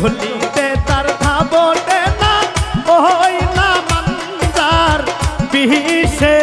চলিতে তার ধাবনে না ওই না মন্দার বিষে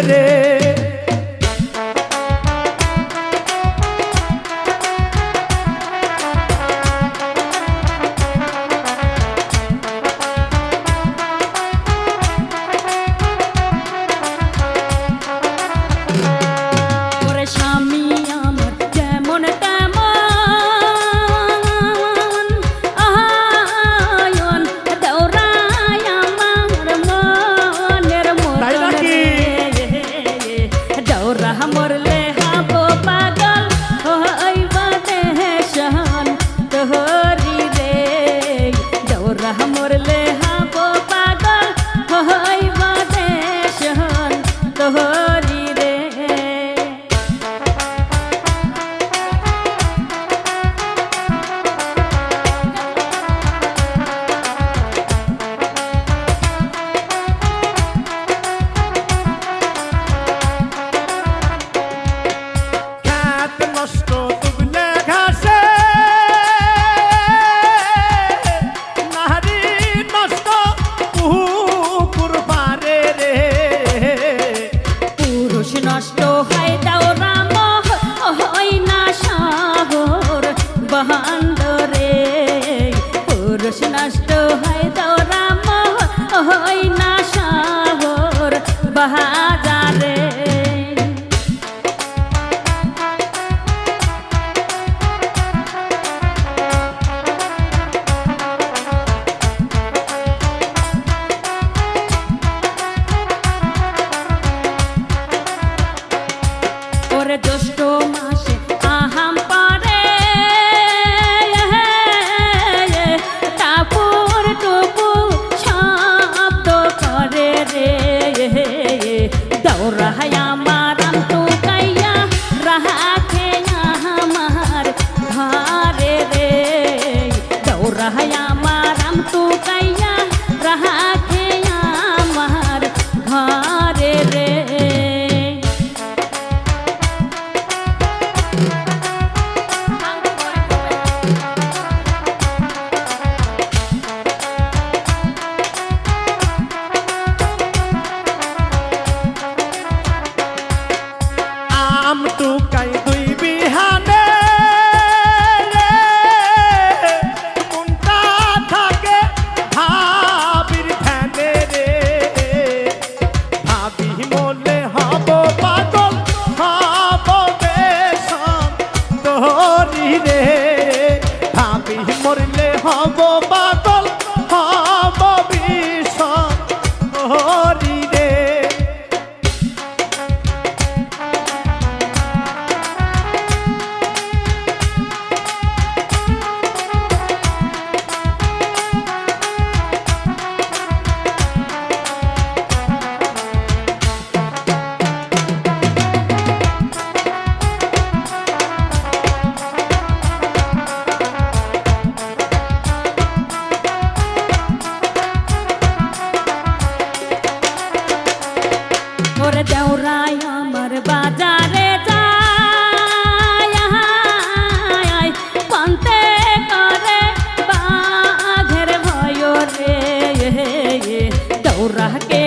dejar রে। পুরুষ নষ্ট হয় তোরা মহ হয় না সাহর বাহা আম টুকাই traje